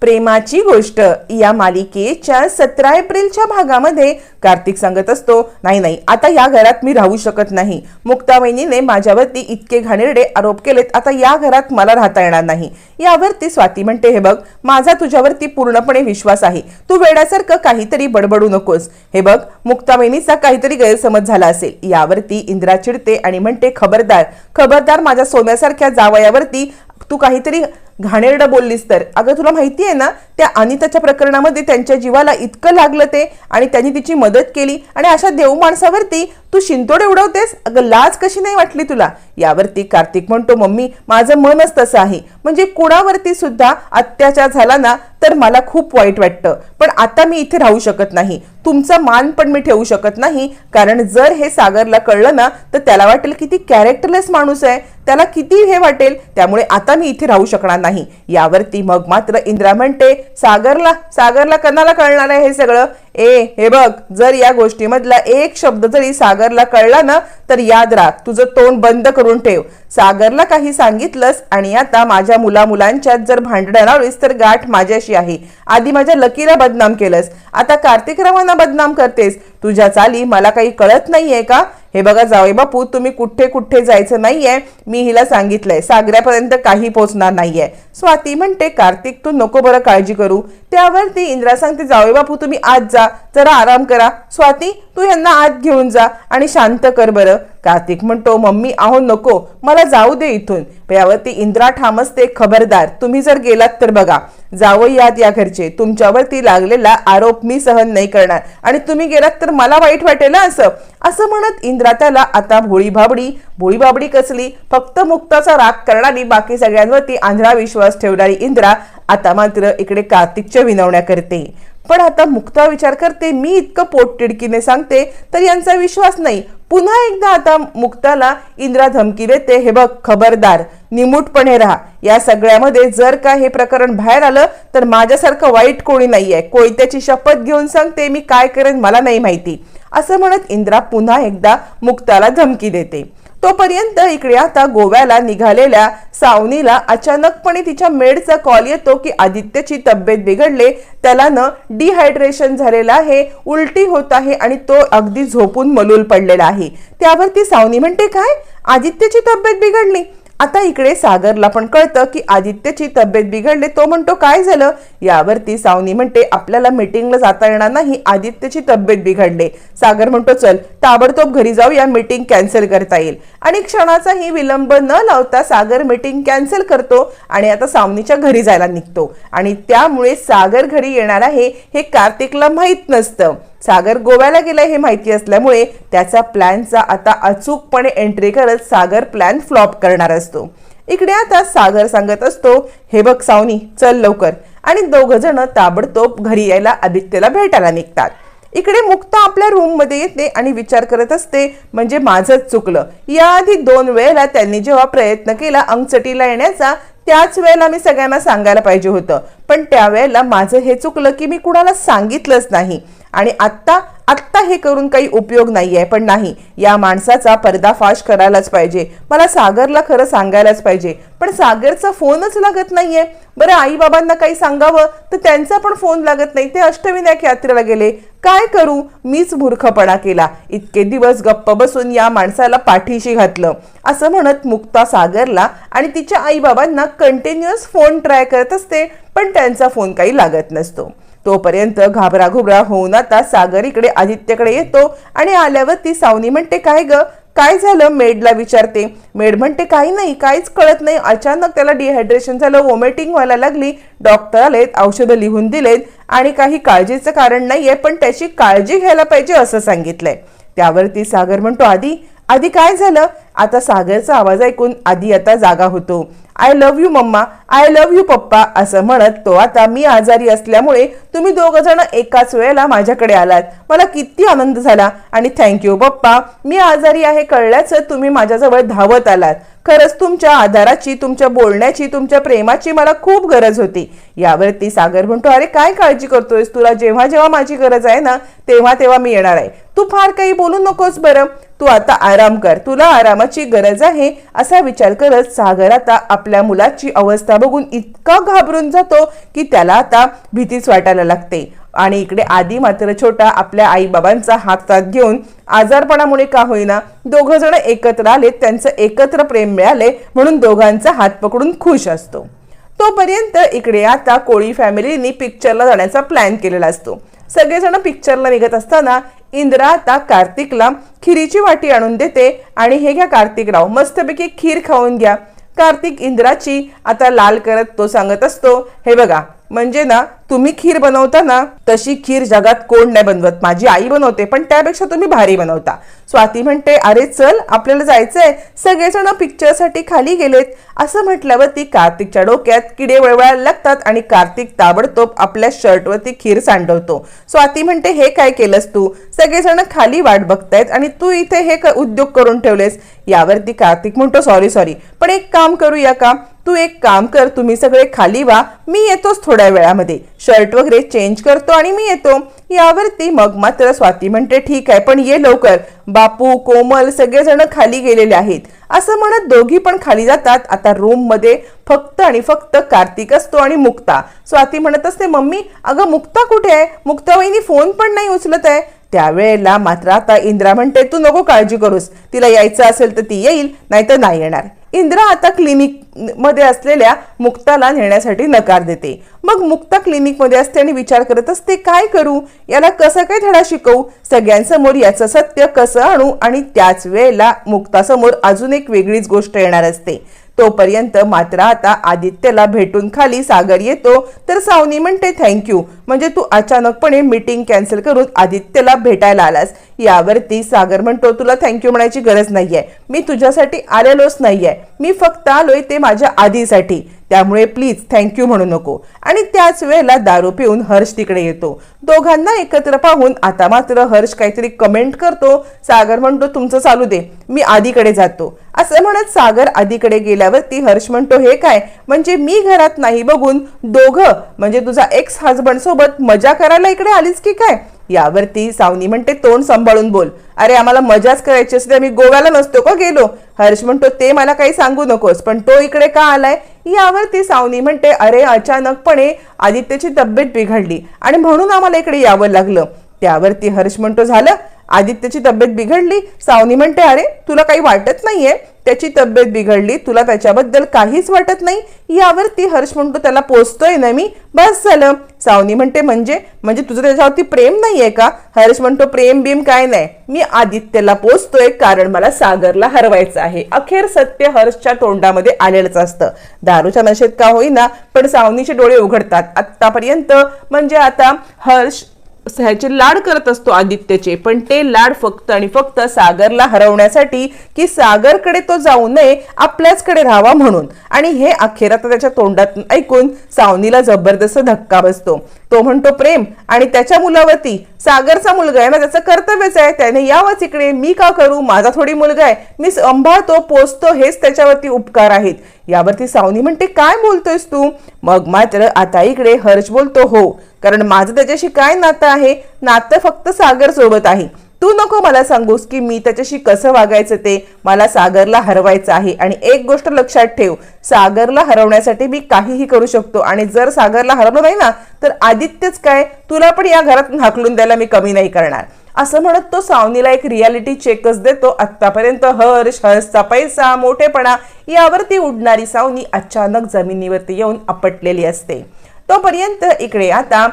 प्रेमाची गोष्ट. या मालिकेच्या सतरा एप्रिलच्या भागामध्ये कार्तिक सांगत असतो नाही नाही आता या घरात मी राहू शकत नाही. मुक्तावहिनीने माझ्यावरती इतके घाणेरडे आरोप केलेत आता या घरात मला राहता येणार नाही. यावरती स्वाती म्हणते हे बघ माझा तुझ्यावरती पूर्णपणे विश्वास आहे. तू वेड्यासारखं काहीतरी बडबडू नकोस. हे बघ मुक्तावहिनीचा काहीतरी गैरसमज झाला असेल. यावरती इंदिरा चिडते आणि म्हणते खबरदार खबरदार माझ्या सोन्यासारख्या जावयावरती तू काहीतरी घाणेरडं बोललीस तर. अगं तुला माहिती आहे ना त्या अनिताच्या प्रकरणामध्ये त्यांच्या जीवाला इतकं लागलं ते आणि त्यांनी तिची मदत केली आणि अशा देव माणसावरती तू शिंतोड उडवतेस? अगं लाज कशी नाही वाटली तुला? यावरती कार्तिक म्हणतो मम्मी माझं मनच तसं आहे. म्हणजे कुणावरती सुद्धा अत्याचार झाला ना तर मला खूप वाईट वाटतं. पण आता मी इथे राहू शकत नाही. तुमचा मान पण मी ठेवू शकत नाही. कारण जर हे सागरला कळलं ना तर त्याला वाटेल किती कॅरेक्टरलेस माणूस आहे. त्याला किती हे वाटेल? त्यामुळे आता मी इथे राहू शकणार नाही. यावरती मग मात्र इंद्रा म्हणते सागरला सागरला कणाला कळणार आहे हे सगळं? ए हे बघ जर या गोष्टीमधला एक शब्द जरी सागरला कळला ना तर याद राख तुझं तोंड बंद करून ठेव. सागरला काही सांगितलंस आणि आता माझ्या मुला मुलांच्यात जर भांडण लावलीस तर गाठ माझ्याशी आहे. आधी माझ्या लकीला बदनाम केलंस. आता कार्तिकरावांना बदनाम करतेस. तुझ्या चाली मला काही कळत नाहीये का? हे बघा जावई बापू तुम्ही कुठे कुठे जायचं नाहीये. मी हिला सांगितलंय सागऱ्यापर्यंत काही पोचणार नाहीये. स्वाती म्हणते कार्तिक तू नको बरं काळजी करू. त्यावरती इंद्रा सांगते जावे बापू तुम्ही आज जा. जरा आराम करा. स्वाती तू यांना आत घेऊन जा आणि शांत कर बरं. कार्तिक म्हणतो मम्मी आहो नको. मला जाऊ दे इथून. यावरती इंद्रा ठामसते खबरदार तुम्ही जर गेलात तर बघा. जावं यात या घरचे. तुमच्यावरती लागलेला आरोप मी सहन नाही करणार. आणि तुम्ही गेलात तर मला वाईट वाटेल ना असं. असं म्हणत इंद्रा त्याला आता भोळी भाबडी भोळी बाबडी कसली? फक्त मुक्ताचा राग करणारी बाकी सगळ्यांवरती आंधळा विश्वास ठेवणारी इंद्रा आता मात्र इकडे कार्तिकच्या विनवण्या करते. पण आता मुक्ता विचार करते मी इतकं पोटतिडकीने सांगते तर यांचा विश्वास नाही. पुन्हा एकदा आता मुक्ताला इंद्रा धमकी देते हे बघ खबरदार निमूटपणे राहा. या सगळ्यामध्ये जर का हे प्रकरण बाहेर आलं तर माझ्यासारखं वाईट कोणी नाहीये. कोयत्याची शपथ घेऊन सांगते मी काय करेन मला नाही माहिती. असं म्हणत इंद्रा पुन्हा एकदा मुक्ताला धमकी देते. तोपर्यंत इकडे आता गोव्याला निघालेल्या सावनीला अचानकपणे तिच्या मेडचा कॉल येतो की आदित्यची तब्येत बिघडले त्याला न डिहायड्रेशन झालेलं आहे उलटी होत आहे आणि तो अगदी झोपून मलूल पडलेला आहे. त्यावर ती सावनी म्हणते काय? आदित्यची तब्येत बिघडली. आता इकडे सागरला पण कळतं की आदित्यची तब्येत बिघडली तो म्हणतो काय झालं? यावरती सावनी म्हणते आपल्याला मीटिंगला जाता येणार नाही आदित्यची तब्येत बिघडले. सागर म्हणतो चल ताबडतोब घरी जाऊ या मीटिंग कॅन्सल करता येईल. आणि क्षणाचाही विलंब न लावता सागर मीटिंग कॅन्सल करतो आणि आता सावनीच्या घरी जायला निघतो. आणि त्यामुळे सागर घरी येणार आहे हे कार्तिकला माहीत नसतं. सागर गोव्याला गेला हे माहिती असल्यामुळे त्याचा प्लॅनचा आता अचूकपणे एंट्री करत सागर प्लॅन फ्लॉप करणार असतो. इकडे आता सागर सांगत असतो हे बघ सावनी चल लवकर. आणि दोघं जण ताबडतोब घरी यायला आदित्यला भेटायला निघतात. इकडे मुक्ता आपल्या रूममध्ये येते आणि विचार करत असते म्हणजे माझंच चुकलं. याआधी दोन वेळेला त्यांनी जेव्हा प्रयत्न केला अंगचटीला येण्याचा त्याच वेळेला मी सगळ्यांना सांगायला पाहिजे होतं. पण त्यावेळेला माझं हे चुकलं की मी कुणाला सांगितलंच नाही. आणि आत्ता आत्ता हे करून काही उपयोग नाहीये पण नाही या माणसाचा पर्दाफाश करायलाच पाहिजे. मला सागरला खरं सांगायलाच पाहिजे. पण सागरचा फोनच लागत नाहीये. बरं आई बाबांना काही सांगावं? तर त्यांचा पण फोन लागत नाही. ते अष्टविनायक यात्रेला गेले. काय करू? मीच मूर्खपणा केला. इतके दिवस गप्प बसून या माणसाला पाठीशी घातलं. असं म्हणत मुक्ता सागरला आणि तिच्या आईबाबांना कंटिन्युअस फोन ट्राय करत असते. पण त्यांचा फोन काही लागत नसतो. तोपर्यंत घाबराघुबरा होऊन आता सागर इकडे आदित्यकडे येतो आणि आल्यावर ती सावनी म्हणते काय ग? काय झालं? मेडला विचारते. मेड म्हणते काही नाही काहीच कळत नाही. अचानक त्याला डिहायड्रेशन झालं वॉमिटिंग व्हायला लागली. डॉक्टर आलेत औषधं लिहून दिलेत आणि काही काळजीचं कारण नाहीये पण त्याची काळजी घ्यायला पाहिजे असं सांगितलंय. त्यावरती सागर म्हणतो आधी आधी काय झालं? आता सागरचा आवाज ऐकून आधी आता जागा होतो. I love you mamma. I love you papa असं म्हणत तो आता मी आजारी असल्यामुळे तुम्ही दोघं जण एकाच वेळेला माझ्याकडे आलात. मला किती आनंद झाला. आणि थँक्यू पप्पा. मी आजारी आहे कळल्याचं तुम्ही माझ्याजवळ धावत आलात. खरंच तुमच्या आधाराची तुमच्या बोलण्याची तुमच्या प्रेमाची मला खूप गरज होती. यावरती सागर म्हणतो अरे काय काळजी करतोयस? तुला जेव्हा जेव्हा माझी गरज आहे ना तेव्हा तेव्हा मी येणार आहे. तू फार काही बोलू नकोस बरं. तू आता आराम कर. तुला आरामाची गरज आहे असा विचार करत सागर आता आपल्या मुलाची अवस्था बघून इतका घाबरून जातो की त्याला आता भीतीच वाटायला लागते. आणि इकडे आधी मात्र छोटा आपल्या आईबाबांचा हातात घेऊन आजारपणामुळे का होईना दोघं जण एकत्र आले त्यांचं एकत्र प्रेम मिळाले म्हणून दोघांचा हात पकडून खुश असतो. तोपर्यंत इकडे आता कोळी फॅमिलीनी पिक्चरला जाण्याचा प्लॅन केलेला असतो. सगळेजण पिक्चरला निघत असताना इंद्रा आता कार्तिकला खिरीची वाटी आणून देते आणि हे घ्या कार्तिकराव मस्तपैकी खीर खाऊन घ्या. कार्तिक इंद्राची आता लाल करत तो सांगत असतो हे बघा म्हणजे ना तुम्ही खीर बनवता ना तशी खीर जगात कोण नाही बनवत. माझी आई बनवते पण त्यापेक्षा तुम्ही भारी बनवता. स्वाती म्हणते अरे चल आपल्याला जायचंय. सगळेजण पिक्चरसाठी खाली गेलेत. असं म्हटल्यावरती कार्तिकच्या डोक्यात किडे वळवळायला लागतात आणि कार्तिक ताबडतोब आपल्या शर्टवरती खीर सांडवतो. स्वाती म्हणते हे काय केलंस तू? सगळेजण खाली वाट बघतायत आणि तू इथे हे उद्योग करून ठेवलेस. यावरती कार्तिक म्हणतो सॉरी सॉरी पण एक काम करूया का? तू एक काम कर तुम्ही सगळे खाली वा. मी येतोच थोड्या वेळामध्ये. शर्ट वगैरे चेंज करतो आणि मी येतो. यावरती मग मात्र स्वाती म्हणते ठीक आहे पण ये लवकर. बापू कोमल सगळेजण खाली गेलेले आहेत. असं म्हणत दोघी पण खाली जातात. आता रूममध्ये फक्त आणि फक्त कार्तिक असतो आणि मुक्ता. स्वाती म्हणत असते मम्मी अगं मुक्ता कुठे आहे? मुक्ता वहिनी फोन पण नाही उचलत आहे. त्यावेळेला मात्र आता इंद्रा म्हणते तू नको काळजी करूस. तिला यायचं असेल तर ती येईल नाहीतर नाही येणार. इंदिरा आता क्लिनिकमध्ये असलेल्या मुक्ताला नेण्यासाठी नकार देते. मग मुक्ता क्लिनिकमध्ये असते आणि विचार करत असते काय करू? याला कसं काय धडा शिकवू? सगळ्यांसमोर याचं सत्य कसं आणू? आणि त्याच वेळेला मुक्तासमोर अजून एक वेगळीच गोष्ट येणार असते. तोपर्यंत मात्र आता आदित्यला भेटून खाली सागर येतो. तर सावनी म्हणते थँक्यू. म्हणजे तू अचानकपणे मीटिंग कॅन्सल करून आदित्यला भेटायला आलास. यावरती सागर म्हणतो तुला थँक्यू म्हणायची गरज नाहीये. मी तुझ्यासाठी आलेलोच नाहीये. मी फक्त आलोय ते माझ्या आधीसाठी. त्यामुळे प्लीज थँक्यू म्हणू नको. आणि त्याच वेळेला दारू पिऊन हर्ष तिकडे येतो. दोघांना एकत्र पाहून आता मात्र हर्ष काहीतरी कमेंट करतो. सागर म्हणतो तुमचं चालू दे. मी आधीकडे जातो. असं म्हणत सागर आधीकडे गेल्यावरती हर्ष म्हणतो हे काय? म्हणजे मी घरात नाही बघून दोघं म्हणजे तुझा एक्स हजबंड सोबत मजा करायला इकडे आलीस की काय? यावरती सावनी म्हणते तोंड सांभाळून बोल. अरे आम्हाला मजाच करायची असते आम्ही गोव्याला नसतो का गेलो? हर्ष म्हणतो ते मला काही सांगू नकोस पण तो इकडे का आलाय? यावरती सावनी म्हणते अरे अचानकपणे आदित्यची तब्येत बिघडली आणि म्हणून आम्हाला इकडे यावं लागलं. त्यावरती हर्ष म्हणतो झालं आदित्यची तब्येत बिघडली. सावनी म्हणते अरे तुला काही वाटत नाहीये? त्याची तब्येत बिघडली. तुला त्याच्याबद्दल काहीच वाटत नाही? यावरती हर्ष म्हणतो त्याला पोचतोय ना मी? बस झालं. सावनी म्हणते म्हणजे? म्हणजे तुझं त्याच्यावरती प्रेम नाहीये का? हर्ष म्हणतो प्रेम बीम काय नाही. मी आदित्यला पोचतोय कारण मला सागरला हरवायचं आहे. अखेर सत्य हर्षच्या तोंडामध्ये आलेलंच असतं. दारूच्या नशेत का होईना पण सावनीचे डोळे उघडतात. आतापर्यंत म्हणजे आता हर्ष ह्याचे लाड करत असतो आदित्यचे. पण ते लाड फक्त आणि फक्त सागरला हरवण्यासाठी की सागरकडे तो जाऊ नये आपल्याचकडे राहावा म्हणून. आणि हे अखेर आता त्याच्या तोंडात ऐकून सावनीला जबरदस्त धक्का बसतो. तो म्हणतो प्रेम आणि त्याच्या मुलावरती. सागरचा मुलगा आहे ना त्याचं कर्तव्यच आहे. त्याने यावंच इकडे. मी का करू? माझा थोडी मुलगा आहे. मी संभाळतो पोचतो हेच त्याच्यावरती उपकार आहेत. यावरती सावनी म्हणते काय बोलतोयस तू? मग मात्र आता इकडे हर्ष बोलतो हो. कारण माझं त्याच्याशी काय नातं आहे? नातं फक्त सागर सोबत आहे. तू नको मला सांगूस की मी त्याच्याशी कसं वागायचं ते? मला सागरला हरवायचं आहे. आणि एक गोष्ट लक्षात ठेव सागरला हरवण्यासाठी मी काहीही करू शकतो. आणि जर सागरला हरवलं नाही ना तर आदित्यच काय? तुला पण या घरात हाकलून द्यायला मी कमी नाही करणार. असं म्हणत तो सावनीला एक रियालिटी चेकच देतो. आत्तापर्यंत हर्ष हर्षचा पैसा मोठेपणा यावरती उडणारी सावनी अचानक जमिनीवरती येऊन आपटलेली असते. तोपर्यंत इकडे आता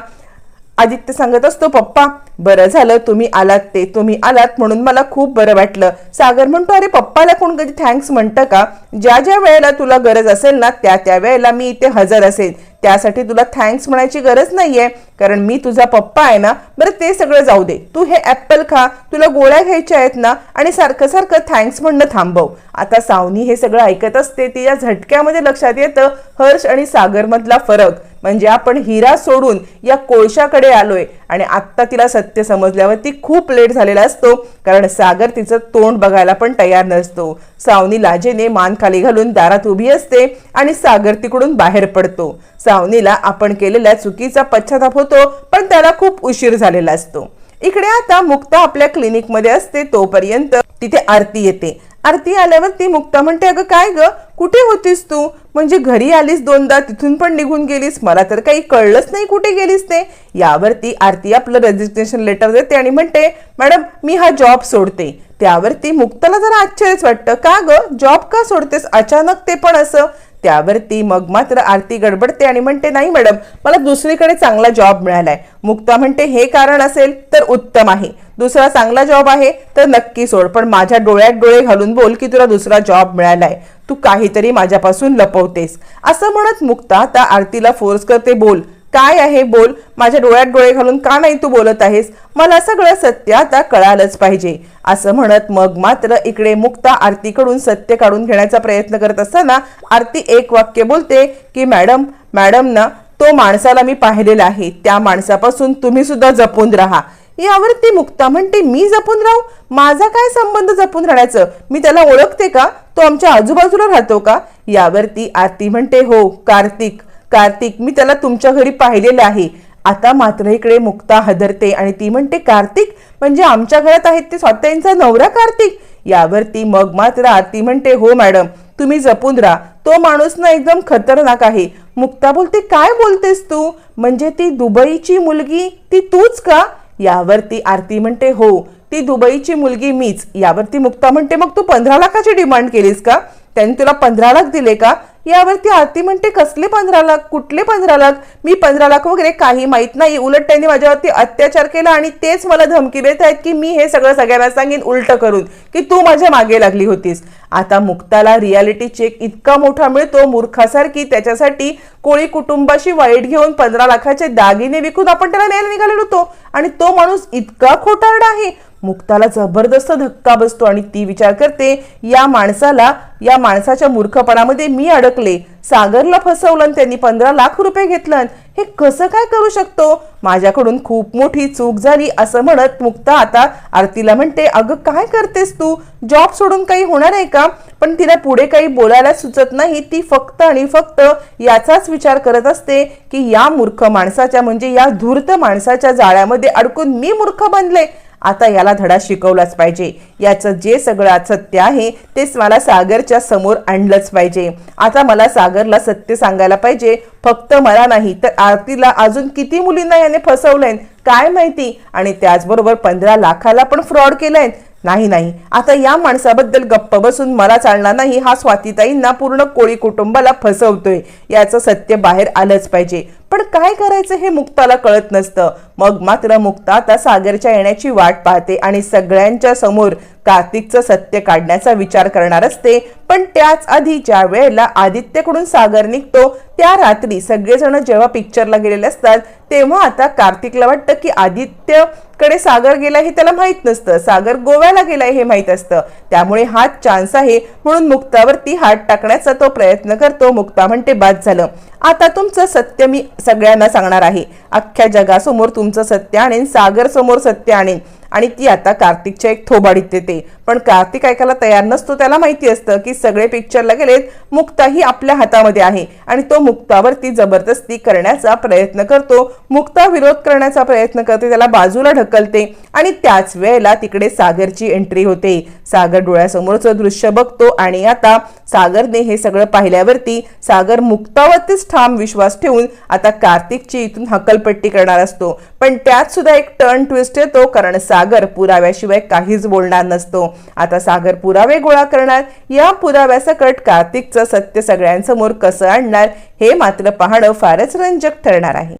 आदित्य सांगत असतो पप्पा बरं झालं तुम्ही आलात ते तुम्ही आलात म्हणून मला खूप बरं वाटलं. सागर म्हणतो अरे पप्पाला कोण कधी थँक्स म्हणतं का? ज्या ज्या वेळेला तुला गरज असेल ना त्या त्या वेळेला मी इथे हजर असेल. त्यासाठी तुला थँक्स म्हणायची गरज नाहीये. कारण मी तुझा पप्पा आहे ना बरं ते सगळं जाऊ दे. तू हे ॲपल खा तुला गोळ्या घ्यायच्या आहेत ना आणि सारखं सारखं थँक्स म्हणणं थांबव. आता सावनी हे सगळं ऐकत असते ती या झटक्यामध्ये लक्षात येतं हर्ष आणि सागरमधला फरक. म्हणजे आपण हिरा सोडून या कोळशाकडे आलोय. आणि आत्ता तिला सत्य समजल्यावर ती खूप लेट झालेला असतो कारण सागर तिचं तोंड बघायला पण तयार नसतो. सावनी लाजेने मान खाली घालून दारात उभी असते आणि सागर तिकडून बाहेर पडतो. सावनीला आपण केलेल्या चुकीचा पश्चाताप होतो पण त्याला खूप उशीर झालेला असतो. इकडे आता मुक्ता आपल्या क्लिनिकमध्ये असते तोपर्यंत तिथे आरती येते. आरती आल्यावर ती मुक्ता म्हणते अगं काय ग? कुठे होतीस तू? म्हणजे घरी आलीस दोनदा तिथून पण निघून गेलीस. मला तर काही कळलंच नाही कुठे गेलीस ते. यावरती आरती आपलं रेजिस्ट्रेशन लेटर देते आणि म्हणते मॅडम मी हा जॉब सोडते. त्यावरती मुक्ताला जरा आश्चर्यच वाटतं. का ग? जॉब का सोडतेस? अचानक ते पण असं. त्यावरती मग मात्र आरती गडबडते आणि म्हणते नाही मॅडम मला दुसरीकडे चांगला जॉब मिळालाय. मुक्ता म्हणते हे कारण असेल तर उत्तम आहे. दुसरा चांगला जॉब आहे तर नक्की सोड पण माझ्या डोळ्यात डोळे घालून बोल की तुला दुसरा जॉब मिळालाय. तू काहीतरी माझ्यापासून लपवतेस. असं म्हणत मुक्ता त्या आरतीला फोर्स करते बोल. काय आहे बोल? माझ्या डोळ्यात डोळे घालून का नाही तू बोलत आहेस? मला सगळं सत्य आता कळालंच पाहिजे. असं म्हणत मग मात्र इकडे मुक्ता आरतीकडून सत्य काढून घेण्याचा प्रयत्न करत असताना आरती एक वाक्य बोलते की मॅडम मॅडम ना तो माणसाला मी पाहिलेला आहे. त्या माणसापासून तुम्ही सुद्धा जपून राहा. यावर ती मुक्ता म्हणते मी जपून राहू? माझा काय संबंध जपून राहण्याचं? मी त्याला ओळखते का? तो आमच्या आजूबाजूला राहतो का? यावरती आरती म्हणते हो कार्तिक कार्तिक मी त्याला तुमच्या घरी पाहिलेलं आहे. आता मात्र इकडे मुक्ता हदरते आणि ती म्हणते कार्तिक म्हणजे आमच्या घरात आहेत ते स्वतःचा नवरा कार्तिक? यावरती मग मात्र आरती म्हणते हो मॅडम तुम्ही जपून राहा. तो माणूस ना एकदम खतरनाक आहे. मुक्ता बोलते काय बोलतेस तू? म्हणजे ती दुबईची मुलगी ती तूच का? यावरती आरती म्हणते हो ती दुबईची मुलगी मीच. यावरती मुक्ता म्हणते मग तू पंधरा लाखाची डिमांड केलीस का? त्यांनी तुला पंधरा लाख दिले का? यावरती आरती म्हणते कसले पंधरा लाख कुठले पंधरा लाख? मी पंधरा लाख वगैरे काही माहीत नाही. उलट त्यांनी माझ्यावरती अत्याचार केला आणि तेच मला धमकी देत आहेत की मी हे सगळं सगळ्यांना सांगेन उलटं करून की तू माझ्या मागे लागली होतीस. आता मुक्ताला रियालिटी चेक इतका मोठा मिळतो मूर्खासारखी. त्याच्यासाठी कोळी कुटुंबाशी वाईट घेऊन पंधरा लाखाचे दागिने विकून आपण त्याला न्यायला निघालेलो होतो. आणि तो माणूस इतका खोटारडा आहे. मुक्ताला जबरदस्त धक्का बसतो आणि ती विचार करते या माणसाला या माणसाच्या मूर्खपणामध्ये मी अडकले. सागरला फसवलं आणि त्यांनी पंधरा लाख रुपये घेतलं. हे कसं काय करू शकतो? माझ्याकडून खूप मोठी चूक झाली असं म्हणत मुक्ता आता आरतीला म्हणते अगं काय करतेस तू? जॉब सोडून काही होणार आहे का? पण तिला पुढे काही बोलायला सुचत नाही. ती फक्त आणि फक्त याचाच विचार करत असते की या मूर्ख माणसाच्या म्हणजे या धूर्त माणसाच्या जाळ्यामध्ये अडकून मी मूर्ख बनले. आता याला धडा शिकवलाच पाहिजे. याचं जे सगळं सत्य आहे तेच मला सागरच्या समोर आणलंच पाहिजे. आता मला सागरला सत्य सांगायला पाहिजे. फक्त मला नाही तर आरतीला अजून किती मुलींना याने फसवलंय? काय माहिती? आणि त्याचबरोबर पंधरा लाखाला पण फ्रॉड केलंय. नाही नाही. आता या माणसाबद्दल गप्प बसून मला चालणार नाही हा स्वातीताईंना पूर्ण कोळी कुटुंबाला फसवतोय. याचं सत्य बाहेर आलंच पाहिजे. पण काय करायचं हे मुक्ताला कळत नसतं. मग मात्र मुक्ता आता सागरच्या येण्याची वाट पाहते आणि सगळ्यांच्या समोर कार्तिकचं सत्य काढण्याचा विचार करणार असते. पण त्याच आधी ज्या वेळेला आदित्यकडून सागर निघतो त्या रात्री सगळेजण जेव्हा पिक्चरला गेलेले असतात तेव्हा आता कार्तिकला वाटतं की आदित्यकडे सागर गेला हे त्याला माहीत नसतं. सागर गोव्याला गेलाय हे माहीत असतं. त्यामुळे हा चान्स आहे म्हणून मुक्तावरती हात टाकण्याचा तो प्रयत्न करतो. मुक्ता म्हणते बाद झालं. आता तुमचं सत्य मी सगळ्यांना सांगणार आहे. अख्ख्या जगासमोर तुमचं सत्य आणेन सागर समोर सत्य आणेन. आणि ती आता कार्तिकच्या एक थोबाडीत देते पण कार्तिक ऐकायला तयार नसतो त्याला माहिती असतं की सगळे पिक्चरला गेलेत मुक्ता ही आपल्या हातामध्ये आहे आणि तो मुक्तावरती जबरदस्ती करण्याचा प्रयत्न करतो. मुक्ता विरोध करण्याचा प्रयत्न करते त्याला बाजूला ढकलते आणि त्याच वेळेला तिकडे सागरची एंट्री होते. सागर डोळ्यासमोरचं दृश्य बघतो आणि आता सागरने हे सगळं पाहिल्यावरती सागर मुक्तावरतीच ठाम विश्वास ठेवून आता कार्तिकची इथून हकलपट्टी करणार असतो. पण त्यात सुद्धा एक टर्न ट्विस्ट येतो कारण सागर पुराव्याशिवाय काहीच बोलणार नसतो. आता सागर पुरावे गोळा करणार. या पुराव्यासकट कार्तिकचं सत्य सगळ्यांसमोर कसं आणणार हे मात्र पाहणं फारच रंजक ठरणार आहे.